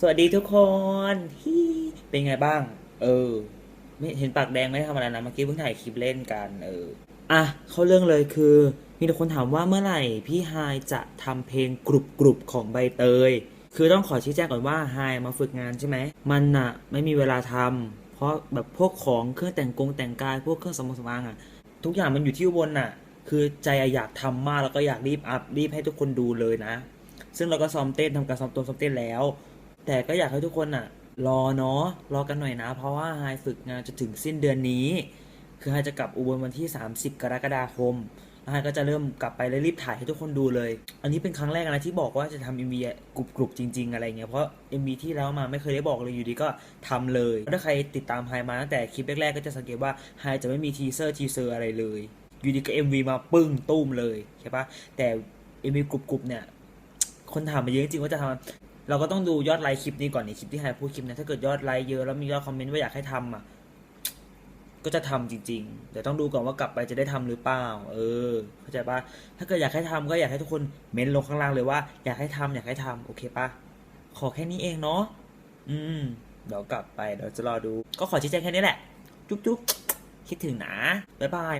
สวัสดีทุกคนฮี่เป็นไงบ้าง เออ ไม่เห็นปากแดงไม่ได้ทำอะไรนะเมื่อกี้เพิ่งถ่ายคลิปเล่นกัน เออ อะ เข้าเรื่องเลยคือ มีแต่คนถามว่าเมื่อไหร่พี่ไฮจะทำเพลงกรุบกรุบๆของใบเตย คือต้องขอชี้แจงก่อนว่าไฮมาฝึกงานใช่ไหม มันอะไม่มีเวลาทำเพราะแบบพวกของเครื่องแต่งกงแต่งกายพวกเครื่องสำองสำอางอะทุกอย่างมันอยู่ที่อุบนอะคือใจอะอยากทำมากแล้วก็อยากรีบอัพรีบให้ทุกคนดูเลยนะ ซึ่งเราก็ซ้อมเต้นทำการซ้อมตัวซ้อมเต้นแล้ว แต่ก็อยากให้ทุกคนอะรอเนาะรอกันหน่อยนะ เพราะว่าไฮฝึกงานจะถึงสิ้นเดือนนี้ คือไฮจะกลับอุบลวันที่ 30 กรกฎาคมไฮก็จะเริ่มกลับไปแล้วรีบถ่ายให้ทุกคนดูเลย อันนี้เป็นครั้งแรกนะที่บอกว่าจะทำ MV กรุบกรุบจริง ๆ อะไรเงี้ย เพราะ MV ที่แล้วมาไม่เคยได้บอกเลยอยู่ดีก็ทำเลย ถ้าใครติดตามไฮมาตั้งแต่คลิปแรกๆก็จะสังเกตว่าไฮจะไม่มีทีเซอร์ทีเซอร์อะไรเลย อยู่ดีก็ MV มวีมาปึ้งตุ้มเลยใช่ปะแต่ MV กรุบกรุบเนี่ยคนถามมาเยอะจริงว่าจะทำ เราก็ต้องดูยอดไลค์คลิปนี้ก่อนนี่คลิปที่ไฮพูดคลิปนะถ้าเกิดยอดไลค์เยอะแล้วมียอดคอมเมนต์ว่าอยากให้ทำอะก็จะทำจริงๆเดี๋ยวต้องดูก่อนว่ากลับไปจะได้ทำหรือเปล่า เออ เข้าใจปะถ้าเกิดอยากให้ทำก็อยากให้ทุกคนเม้นลงข้างล่างเลยว่า อยากให้ทำอยากให้ทำโอเคปะขอแค่นี้เองเนาะ อืม เดี๋ยวกลับไปเดี๋ยวจะรอดู ก็ขอชี้แจงแค่นี้แหละ จุ๊บจุ๊บคิดถึงนะ บ๊ายบาย